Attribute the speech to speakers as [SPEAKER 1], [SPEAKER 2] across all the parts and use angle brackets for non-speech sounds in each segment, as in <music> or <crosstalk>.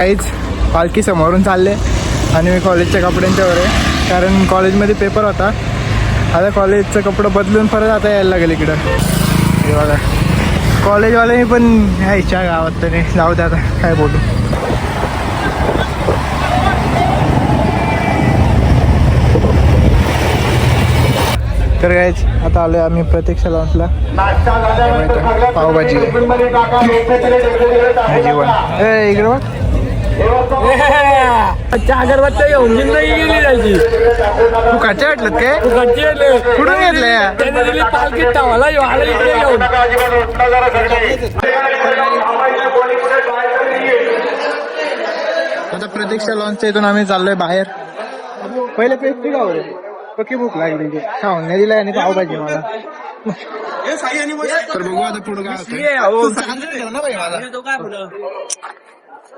[SPEAKER 1] काहीच पालखी समोरून चालले आणि मी कॉलेजच्या कपड्यांच्यावर आहे. कारण कॉलेजमध्ये पेपर होता. आता कॉलेजचं कपडं बदलून परत आता यायला लागेल इकडं. हे बघा. कॉलेजवाले पण ह्याच्या गावात तरी. जाऊ दे आता. काय बोलू. तर काहीच आता आलोय आम्ही प्रतीक्षा लॉन्सला पावभाजी. आहे. हे जेवण. ए इकडे बघ.
[SPEAKER 2] अगरबत्त्या घेऊन जिंदगी गेली त्याची
[SPEAKER 1] तू काचे वाटलं काय
[SPEAKER 2] घरची
[SPEAKER 1] कुठून घेतलंय?
[SPEAKER 2] त्याने दिली पालखी टावाला आला इकडे घेऊन
[SPEAKER 1] आता प्रतीक्षा लॉन्चच्या इथून आम्ही चाललोय बाहेर. पहिले पेस्ट्री खाऊ रे पक्की भूक लागली खाऊन नाही दिलाय आणि पावभाजी मला. तर बघू आता पुढे काय.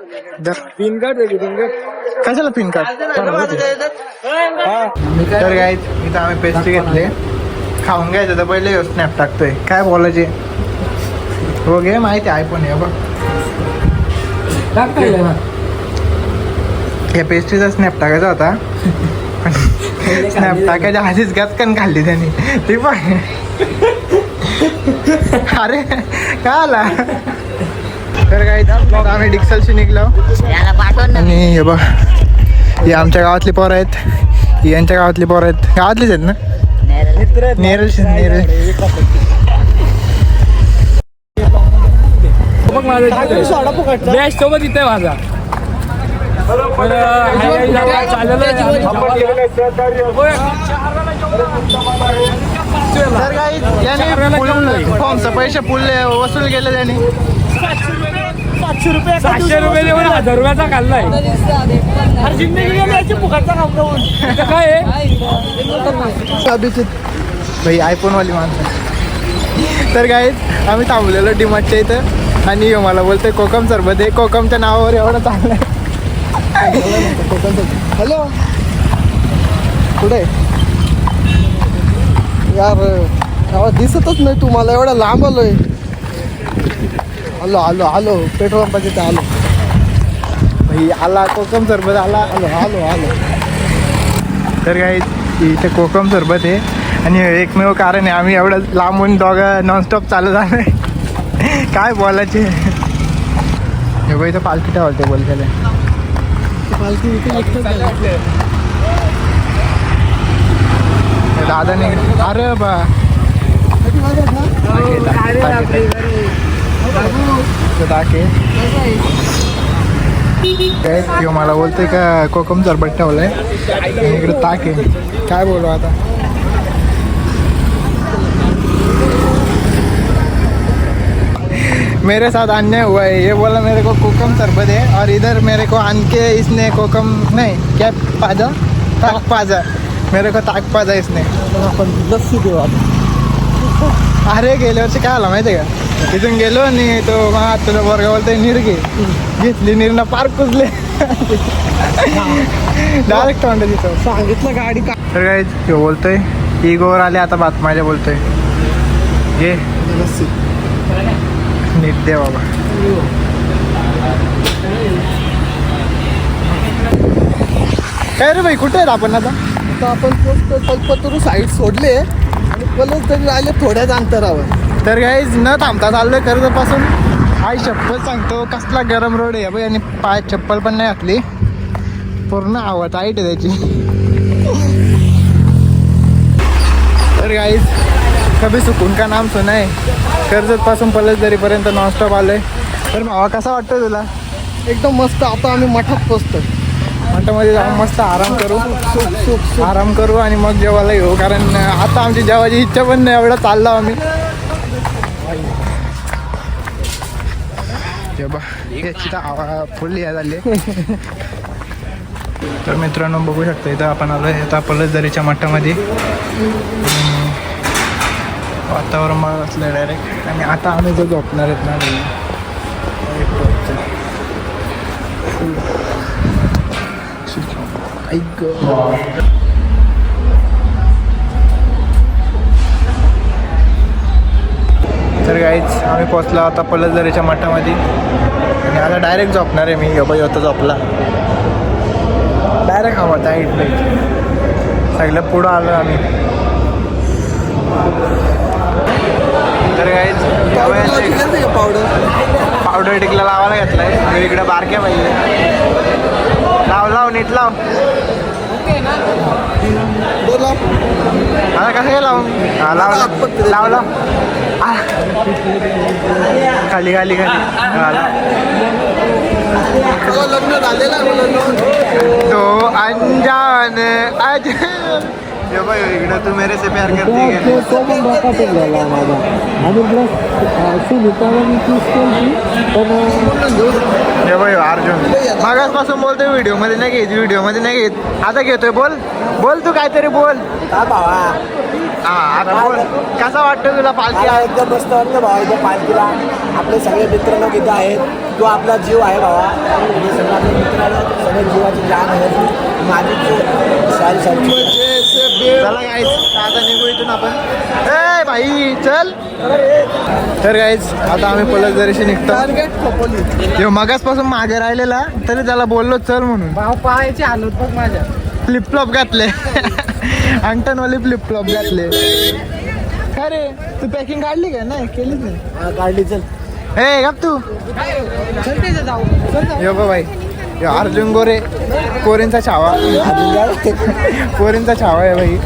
[SPEAKER 2] पिन कार्ड आहे पिन कार्ड
[SPEAKER 1] कशाला पिन कार्ड तर काय इथं आम्ही पेस्ट्री घेतले. खाऊन घ्यायचं तर पहिले स्नॅप टाकतोय. काय बोलायचे? हो घे माहिती आयफोन आहे बघ. या पेस्ट्रीचा स्नॅप टाकायचा होता. स्नॅप टाकायच्या आधीच गचकन खाल्ली त्यांनी. ती पण. अरे काय आला? तर आम्ही डिक्सलशी निघलो. आणि हे बघ हे आमच्या गावातली पोरं आहेत. ही यांच्या गावातली पोरं आहेत. गावातलीच आहेत ना? नेरल नेरल.
[SPEAKER 2] सोबत इथे माझा तर,
[SPEAKER 1] काही याने पैसे फुलले वसूल केले त्यांनी
[SPEAKER 2] सातशे रुपये देऊन हजार रुपयाचा खाल्लाय. अरे जिंदगी गेली याची फुकटचा काम करून इथं काय आहे?
[SPEAKER 1] अभिजित भाई आयफोनवाली माणसं. तर काय आम्ही थांबलेलो डिमार्टच्या इथं आणि ह्यो मला बोलतोय कोकम सरबत आहे. कोकमच्या नावावर एवढं चांगलं हॅलो? कुठे?
[SPEAKER 3] यार दिसतच नाही तू मला एवढा लांब आलोय. आलो आलो आलो. पेट्रोल पंपाच्या इथे आलो.
[SPEAKER 1] भाई आला कोकम सरबत आला
[SPEAKER 3] आलो आलो आलो.
[SPEAKER 1] तर काय इथे कोकम सरबत आहे. आणि हे एकमेव कारण आहे आम्ही एवढं लांबून दोघं नॉनस्टॉप चालू झालं काय बोलायचे? हे बघ इथं पालखी ठेवाल बोल त्याला.
[SPEAKER 3] पालखी इथे एकटंच झालं.
[SPEAKER 1] दादाने अरे बा. टाके काय किंवा मला बोलते का कोकम सरबत ठेवलंय. आणि इकडे ताक आहे. काय बोलू आता? मेरे साथ अन्याय हुआ है. ये बोला मेरे को कोकम शरबत है और इधर मेरे को आन के इसने कोकम नहीं क्या पाजा? ताक पाजा. मेरे को ताक पाजा इसने.
[SPEAKER 3] लस्सी देऊ
[SPEAKER 1] अरे गेल्या वर्षी काय आला माहिती आहे का? तिथून गेलो आणि तो तुला बरं बोलतोय निरगे. घेतली निर्णय पार कुजले. डायरेक्ट तोंड तिथं
[SPEAKER 3] सांगितलं गाडी का
[SPEAKER 1] तर काय तो बोलतोय इगोवर आले आता बात माझ्या बोलतोय. घे. नीट दे बाबा. काय रे भाई कुठे आहेत आपण आता?
[SPEAKER 3] आता आपण पोस्ट कल्पतरू साईड सोडले. पलस तरी राहिले थोड्याच अंतरावर.
[SPEAKER 1] तर काही न थांबता चाललोय कर्जपासून आई चप्पल सांगतो कसला गरम रोड आहे. बाई आणि पाय चप्पल पण नाही घातली. पूर्ण आवड आहे त्याची. तर गाईज कभी सुकून का नाम सुना आहे कर्जत पासून पलसदरीपर्यंत नॉनस्टॉप आलोय. तर भावा कसा वाटतं तुला?
[SPEAKER 3] एकदम मस्त. आता आम्ही मठात पोचतोय.
[SPEAKER 1] मठामध्ये जाऊन मस्त आराम करू. आराम करू आणि मग जेवायला येऊ. कारण आता आमची जेवायची इच्छा पण नाही. एवढा चाललो आम्ही. जेव्हा याची तर आवा फुल या झाली तर मित्रांनो बघू शकता इथं आपण आलो आहे. आता पलसदरीच्या मठामध्ये. वातावरण मग असलं डायरेक्ट आणि आता आम्ही जो झोपणार आहेत ना ऐक. तर गाईच आम्ही पोचलो आता पलसदरीच्या मठामध्ये. आणि आता डायरेक्ट झोपणार आहे मी योबा होतो झोपला. डायरेक्ट हवा त्या इथलं सगळं पुढं आलो आम्ही. तर काय
[SPEAKER 3] पावडर
[SPEAKER 1] पावडर टिकला लावायला घेतलाय. मी इकडे बारक्या पाहिजे लाव लाव नीट लाव.
[SPEAKER 3] बोला.
[SPEAKER 1] आता कसं काय लावून? हा लाव लाव. लाव लाव. खाली खाली खाली. हा, लाव.
[SPEAKER 3] लग्न झालेलं
[SPEAKER 1] तो अनजान अज ये बाई इकडं तू मेरे से प्यार करती है
[SPEAKER 2] तो पण बकाटच झाला माझा. आणि प्लस सुनीताला मी चूज केली पण
[SPEAKER 1] बाई अर्जुन मागासपासून बोलतोय व्हिडिओमध्ये नाही घेत व्हिडिओमध्ये नाही घेत. आता घेतोय बोल. बोल तू काहीतरी बोल. हा आता बोल. कसा वाटतं तुला पालखी?
[SPEAKER 2] मला एकदम मस्त वाटतं भावा इथं पालखीला. आपले सगळे मित्र लोक इथं आहेत. तो आपला जीव आहे भावा. हे सगळे आपले मित्र आहेत. सगळे जीवाची जान आहेत माझी सारी सारी
[SPEAKER 1] चला गाईज आता निघू इथून आपण. ए भाई चल. तर गाईज आता आम्ही पलस दरीशी निघतो जेव्हा मगासपासून मागे राहिलेला तरी त्याला बोललो चल म्हणून.
[SPEAKER 2] भाऊ पाहायची हालत बघ माझ्या.
[SPEAKER 1] फ्लिप फ्लॉप घातले. अंगठणवाले फ्लिप फ्लॉप घातले. काय रे तू पॅकिंग काढली का? नाही केलीच नाही.
[SPEAKER 2] काढली चल.
[SPEAKER 1] ए गप तू. यो गो भाई यो अर्जुन गोरे कोरेंचा छावा. कोरेंचा छावा आहे भाई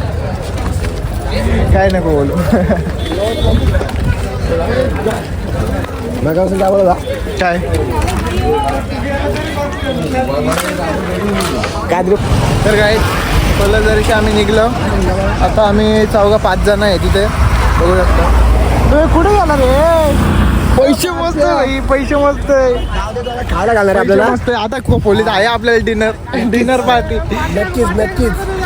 [SPEAKER 1] काय नको बोलू.
[SPEAKER 2] मग असं जावं
[SPEAKER 1] काय?
[SPEAKER 2] काय
[SPEAKER 1] तर काय पहिलं जरीशी आम्ही निघलो. आता आम्ही चौघा पाच जण आहे तिथे. बघू शकता. तुम्ही कुठे गेला रे? पैसे मस्त आहे पैसे मस्त आहे.
[SPEAKER 2] खायला घालणार आपल्याला.
[SPEAKER 1] मस्त आहे. आता खूप पोलीस आहे आपल्याला डिनर डिनर पार्टी
[SPEAKER 2] नक्कीच नक्कीच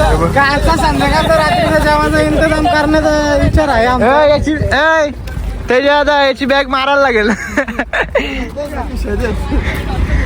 [SPEAKER 2] आता संध्याकाळचा रात्रीचा जेवणाचा इंतजाम करण्याचा विचार आहे आमचा.
[SPEAKER 1] याची ए त्याच्या आता याची बॅग मारायला लागेल. <laughs> <laughs>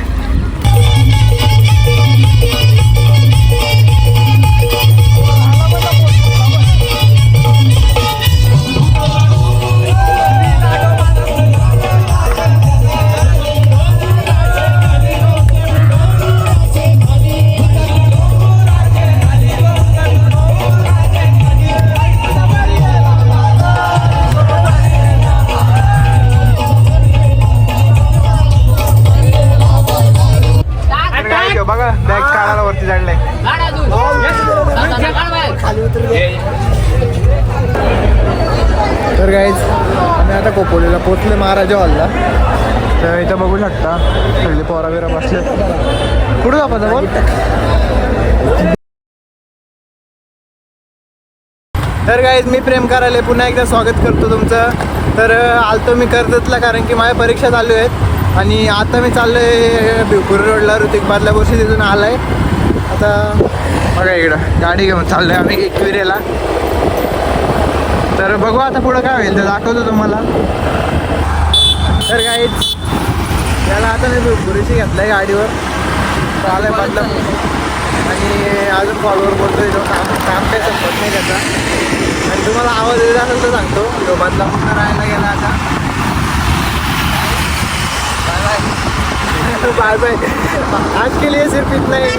[SPEAKER 1] तर काहीच आम्ही आता कोपोलीला पोचले महाराजा हॉलला. तर इथं बघू शकता सगळे पोरा बिरा बसले. कुठं जापायचं बोल? तर गाईज मी प्रेम करायला पुन्हा एकदा स्वागत करतो तुमचं. तर आलतो मी कर्जतला कारण की माझ्या परीक्षा चालू आहेत. आणि आता मी चाललो आहे भिवपुरी रोडला ऋतिक बादल्या वर्षी तिथून आला आहे आता बघा इकडं गाडी घेऊन चाललोय आहे आम्ही एकविरेला. तर बघू आता पुढं काय होईल ते दाखवतो तुम्हाला. तर काहीच त्याला आता मी पुरेशी घेतलं आहे गाडीवर. चालू आहे आणि अजून कॉलवर बोलतोय तो काम काम काही संपत नाही त्याचा. आणि तुम्हाला आवाज येत असेल तर सांगतो तो पुन्हा राहायला गेला आता. Bye bye. <laughs> आज के लिए सिर्फ इतना ही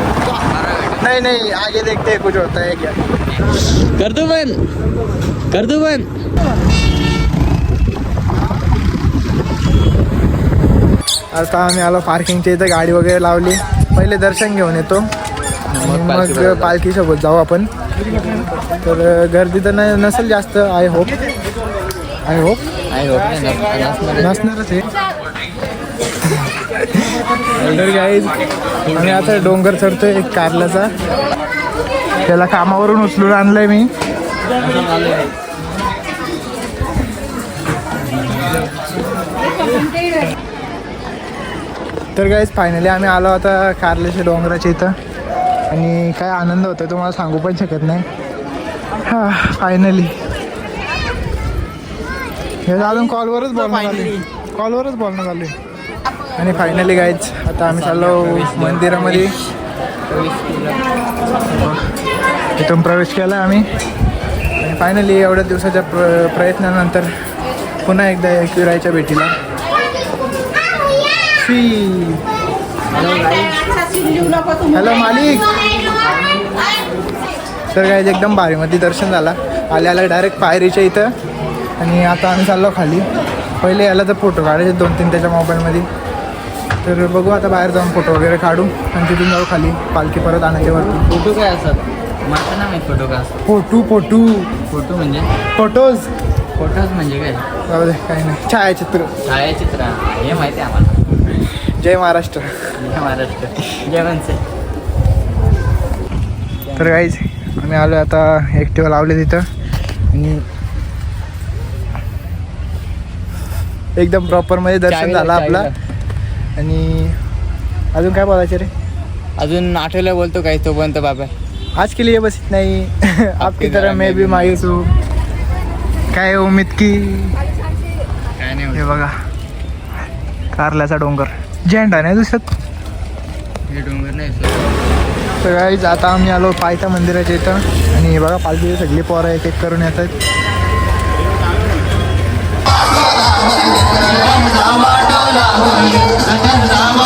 [SPEAKER 1] नहीं नहीं आगे देखते हैं कुछ होता है क्या?
[SPEAKER 2] कर दो बंद कर दो बंद
[SPEAKER 1] आता आम्ही आलो पार्किंगच्या इथं गाडी वगैरे लावली. पहिले दर्शन घेऊन येतो. मग पालखीसोबत जाऊ. आपण. तर गर्दी तर नाही नसेल जास्त आय होप आय होप नसणारच आहे. तर गाईज आम्ही आता डोंगर चढतोय एक कारल्याचा. त्याला कामावरून उचलून आणलंय मी. तर गाईज फायनली आम्ही आलो आता कारल्याच्या डोंगराच्या इथं. आणि काय आनंद होतो तुम्हाला सांगू पण शकत नाही. हा फायनली हे अजून कॉलवरच बोलणं झाले कॉलवरच बोलणं झाले आणि फायनली गाईज आता आम्ही चाललो मंदिरामध्ये. इथून प्रवेश केला आम्ही. आणि फायनली एवढ्या दिवसाच्या प्र प्रयत्नानंतर पुन्हा एकदा एकविरायच्या भेटीला. हॅलो मालिक. तर गाईज एकदम भारीमध्ये दर्शन झाला. आले आला डायरेक्ट पायरीच्या इथं. आणि आता आम्ही चाललो खाली. पहिले याला तर फोटो काढायचे दोन तीन त्याच्या मोबाईलमध्ये तर बघू आता बाहेर जाऊन फोटो वगैरे काढू. आणि तिथून जाऊ खाली पालखी परत आणायचे वरती.
[SPEAKER 4] फोटो काय असतात माझं नाव आहे फोटो का? असतात
[SPEAKER 1] फोटो फोटो.
[SPEAKER 4] फोटो म्हणजे?
[SPEAKER 1] फोटोज
[SPEAKER 4] फोटोज म्हणजे काय?
[SPEAKER 1] जाऊ दे काही नाही. छायाचित्र.
[SPEAKER 4] छायाचित्र. हे माहिती आहे आम्हाला.
[SPEAKER 1] जय महाराष्ट्र.
[SPEAKER 4] जय महाराष्ट्र. जय मनसे.
[SPEAKER 1] तर काहीच आम्ही आलो आता ॲक्टिवा लावले तिथं. आणि एकदम प्रॉपरमध्ये दर्शन
[SPEAKER 4] चावीला-
[SPEAKER 1] झालं आपलं. आणि अजून काय बोलायचं रे?
[SPEAKER 4] अजून आठवल्या बोलतो काय तो बनतो बाबा.
[SPEAKER 1] आज के लिए बस इतना ही आपकी तरह मैं भी मायूस हूँ. काय आहे उम्मीद की?
[SPEAKER 4] काय नाही
[SPEAKER 1] हे बघा. कारल्याचा डोंगर. झेंडा नाही
[SPEAKER 4] हे डोंगर नाही
[SPEAKER 1] काहीच आता आम्ही आलो पायथा मंदिराच्या इथं. आणि हे बघा पालखीची सगळी पोरं एक एक करून येतात రామ